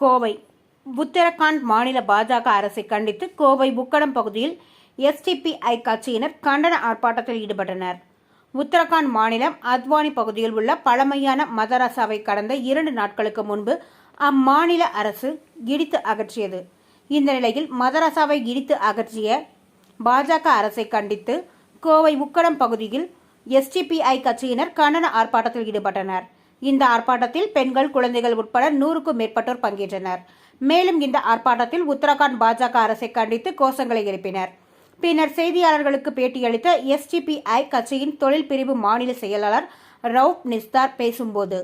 கோவை. உத்தரகாண்ட் மாநில பாஜக அரசை கண்டித்து கோவை புக்கடம் பகுதியில் எஸ்டிபிஐ கட்சியினர் கண்டன ஆர்ப்பாட்டத்தில் ஈடுபட்டனர். உத்தரகாண்ட் மாநிலம் அத்வானி பகுதியில் உள்ள பழமையான மதரசாவை கடந்த இரண்டு நாட்களுக்கு முன்பு அம்மாநில அரசு இடித்து அகற்றியது. இந்த நிலையில் மதரசாவை இடித்து அகற்றிய பாஜக அரசை கண்டித்து கோவை உக்கடம் பகுதியில் எஸ்டிபிஐ கட்சியினர் கண்டன ஆர்ப்பாட்டத்தில் ஈடுபட்டனர். இந்த ஆர்ப்பாட்டத்தில் பெண்கள் குழந்தைகள் உட்பட நூறுக்கும் மேற்பட்டோர் பங்கேற்றனர். மேலும் இந்த ஆர்ப்பாட்டத்தில் உத்தரகாண்ட் பாஜக அரசை கண்டித்து கோஷங்களை எழுப்பினர். பின்னர் செய்தியாளர்களுக்கு பேட்டியளித்த எஸ்டிபிஐ கட்சியின் தொழில் பிரிவு மாநில செயலாளர் ரவுப் நிஸ்தார் பேசும்போது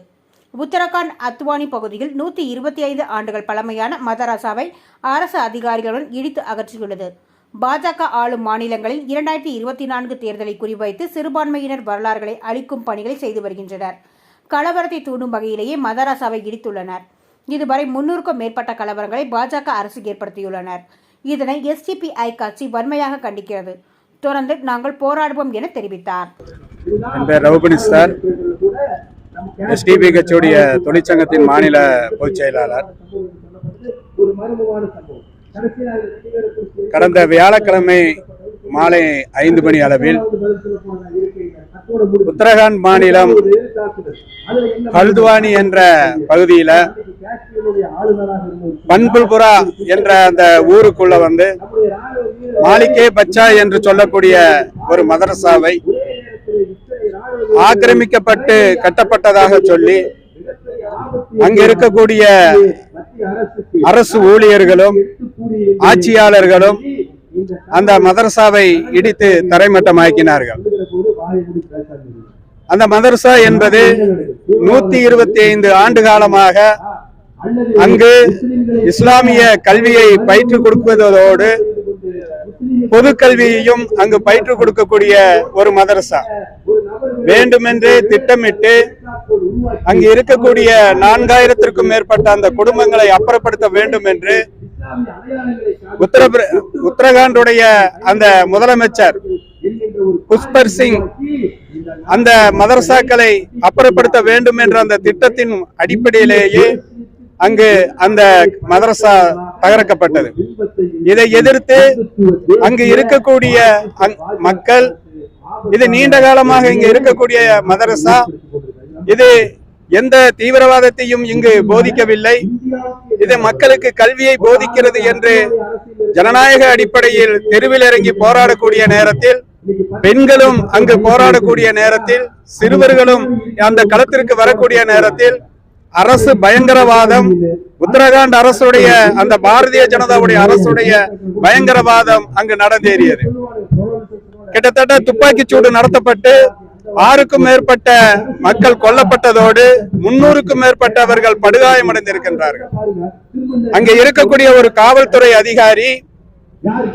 உத்தரகாண்ட் அத்வானி பகுதியில் நூற்றி இருபத்தி ஐந்து ஆண்டுகள் பழமையான மதராசாவை அரசு அதிகாரிகளுடன் இடித்து அகற்றியுள்ளது. பாஜக ஆளும் மாநிலங்களில் இரண்டாயிரத்தி இருபத்தி நான்கு தேர்தலை குறிவைத்து சிறுபான்மையினர் வரலாறுகளை அளிக்கும் பணிகளை செய்து வருகின்றனர். கலவரத்தை தூண்டும் வகையிலேயே மதராசாவை இடித்துள்ளனர். இதுவரை முன்னூறுக்கும் மேற்பட்ட கலவரங்களை பாஜக அரசு ஏற்படுத்தியுள்ளனர். இதனை எஸ்டிபிஐ கட்சி வன்மையாக கண்டிக்கிறது. தொடர்ந்து நாங்கள் போராடுவோம் என தெரிவித்தார். என் பேர் ரவுபனி சார். எஸ்டிபி கட்சியுடைய தொழிற்சங்கத்தின் மாநில பொதுச் செயலாளர். கடந்த வியாழக்கிழமை மாலை ஐந்து மணி அளவில் உத்தரகாண்ட் மாநிலம் ஹல்துவானி என்ற பகுதியில பன்புல்புரா என்ற அந்த ஊருக்குள்ள வந்து மாளிகே பச்சா என்று சொல்லக்கூடிய ஒரு மதரசாவை ஆக்கிரமிக்கப்பட்டு கட்டப்பட்டதாக சொல்லி அங்க இருக்கக்கூடிய அரசு ஊழியர்களும் ஆட்சியாளர்களும் அந்த மதரசாவை இடித்து தரைமட்டமாக்கினார்கள். அந்த மதரசா என்பது நூத்தி இருபத்தி ஐந்து ஆண்டு காலமாக அங்கு இஸ்லாமிய கல்வியை பயிற்றுக் கொடுப்பதோடு பொது கல்வியையும் அங்கு பயிற்றுக் கொடுக்கக்கூடிய ஒரு மதரசா வேண்டுமென்றே திட்டமிட்டு அங்கு இருக்கக்கூடிய நான்காயிரத்திற்கும் மேற்பட்ட அந்த குடும்பங்களை அப்புறப்படுத்த வேண்டும் என்று உத்தரப்பிர உத்தரகாண்டுடைய அந்த முதலமைச்சர் புஷ்பர் சிங் அந்த மதரசாக்களை அப்புறப்படுத்த வேண்டும் என்ற அந்த திட்டத்தின் அடிப்படையிலேயே அங்கு அந்த மதரசா தகர்க்கப்பட்டது. இதை எதிர்த்து அங்கு இருக்கக்கூடிய மக்கள் இது நீண்ட காலமாக இங்கு இருக்கக்கூடிய மதரசா இது எந்த தீவிரவாதத்தையும் இங்கு போதிக்கவில்லை. இது மக்களுக்கு கல்வியை போதிக்கிறது என்று ஜனநாயக அடிப்படையில் தெருவில் இறங்கி போராடக்கூடிய நேரத்தில் பெண்களும் அங்கு போராடக்கூடிய நேரத்தில் சிறுவர்களும் அந்த களத்திற்கு வரக்கூடிய நேரத்தில் அரசு பயங்கரவாதம் உத்தரகாண்ட் அரசுடைய அந்த பாரதிய ஜனதாவுடைய அரசுடைய பயங்கரவாதம் அங்கு நடந்தேறியது. கிட்டத்தட்ட துப்பாக்கி சூடு நடத்தப்பட்டு ஆறுக்கும் மேற்பட்ட மக்கள் கொல்லப்பட்டதோடு முன்னூறுக்கும் மேற்பட்டவர்கள் படுகாயமடைந்திருக்கின்றார்கள். அங்கே இருக்கக்கூடிய ஒரு காவல்துறை அதிகாரி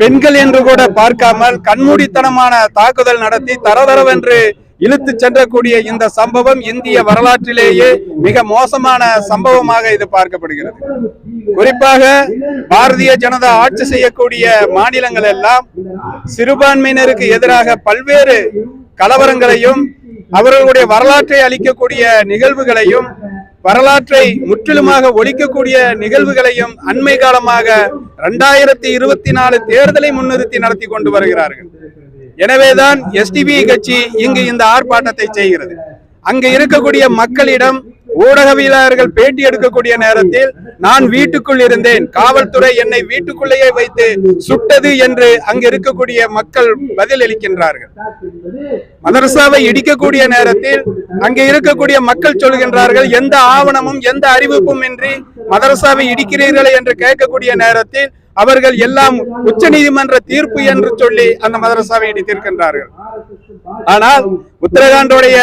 பெண்கள் என்று கூட பார்க்காமல் கண்மூடித்தனமான தாக்குதல் நடத்தி தரதரவென்று இழுத்து சென்றக்கூடிய இந்த சம்பவம் இந்திய வரலாற்றிலேயே மிக மோசமான சம்பவமாக இது பார்க்கப்படுகிறது. குறிப்பாக பாரதிய ஜனதா ஆட்சி செய்யக்கூடிய மாநிலங்கள் எல்லாம் சிறுபான்மையினருக்கு எதிராக பல்வேறு கலவரங்களையும் அவர்களுடைய வரலாற்றை அளிக்கக்கூடிய நிகழ்வுகளையும் வரலாற்றை முற்றிலுமாக ஒழிக்கக்கூடிய நிகழ்வுகளையும் அண்மை காலமாக இரண்டாயிரத்தி இருபத்தி நாலு தேர்தலை முன்னிறுத்தி நடத்தி கொண்டு வருகிறார்கள். எனவேதான் எஸ்டிபி கட்சி இங்கு இந்த ஆர்ப்பாட்டத்தை செய்கிறது. அங்கு இருக்கக்கூடிய மக்களிடம் ஊடகவியலாளர்கள் பேட்டி எடுக்கக்கூடிய நேரத்தில் நான் வீட்டுக்குள் இருந்தேன். காவல்துறை என்னை வீட்டுக்குள்ளேயே வைத்து சுட்டது என்று அங்கு இருக்கக்கூடிய மக்கள் பதில் அளிக்கின்றார்கள் மதரசாவை இடிக்கக்கூடிய நேரத்தில் அங்கே இருக்கக்கூடிய மக்கள் சொல்கின்றார்கள் எந்த ஆவணமும் எந்த அறிவிப்பும் இன்றி மதரசாவை இடிக்கிறீர்களே என்று கேட்கக்கூடிய நேரத்தில் அவர்கள் எல்லாம் உச்ச நீதிமன்ற தீர்ப்பு என்று சொல்லி அந்த மதரசாவை இடித்திருக்கின்றார்கள். ஆனால் உத்தரகாண்டுடைய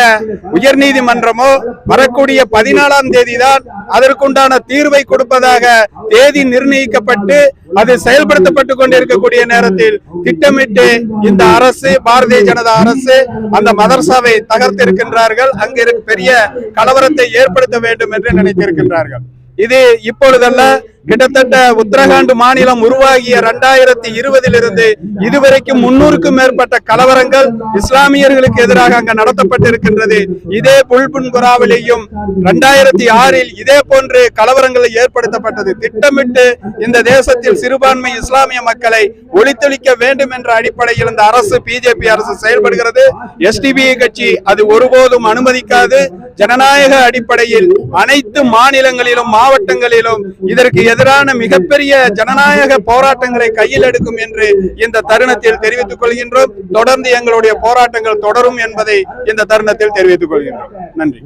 உயர் நீதிமன்றமோ வரக்கூடிய பதினாலாம் தேதி தான் அதற்குண்டான தீர்வை கொடுப்பதாக தேதி நிர்ணயிக்கப்பட்டு அது செயல்படுத்தப்பட்டு கொண்டிருக்கக்கூடிய நேரத்தில் திட்டமிட்டு இந்த அரசு பாரதிய ஜனதா அரசு அந்த மதர்சாவை தகர்த்திருக்கின்றார்கள். அங்கு பெரிய கலவரத்தை ஏற்படுத்த வேண்டும் என்று நினைத்திருக்கின்றார்கள். இது இப்பொழுதல்ல கிட்டத்தட்ட உத்தரகாண்ட் மாநிலம் உருவாகிய இரண்டாயிரத்தி இருபதிலிருந்து இதுவரைக்கும் முன்னூறுக்கும் மேற்பட்ட கலவரங்கள் இஸ்லாமியர்களுக்கு எதிராக அங்கு நடத்தப்பட்டிருக்கின்றது. இதே புல்புன்குராவிலேயும் இரண்டாயிரத்தி ஆறில் இதே போன்று கலவரங்களை ஏற்படுத்தப்பட்டது. திட்டமிட்டு இந்த தேசத்தில் சிறுபான்மை இஸ்லாமிய மக்களை ஒளித்தொழிக்க வேண்டும் என்ற அடிப்படையில் இந்த அரசு பிஜேபி அரசு செயல்படுகிறது. எஸ்டிபிஐ கட்சி அது ஒருபோதும் அனுமதிக்காது. ஜனநாயக அடிப்படையில் அனைத்து மாநிலங்களிலும் மாவட்டங்களிலும் இதற்கு எதிரான மிகப்பெரிய ஜனநாயக போராட்டங்களை கையில் எடுக்கும் என்று இந்த தருணத்தில் தெரிவித்துக் கொள்கின்றோம். தொடர்ந்து எங்களுடைய போராட்டங்கள் தொடரும் என்பதை இந்த தருணத்தில் தெரிவித்துக் கொள்கின்றோம். நன்றி.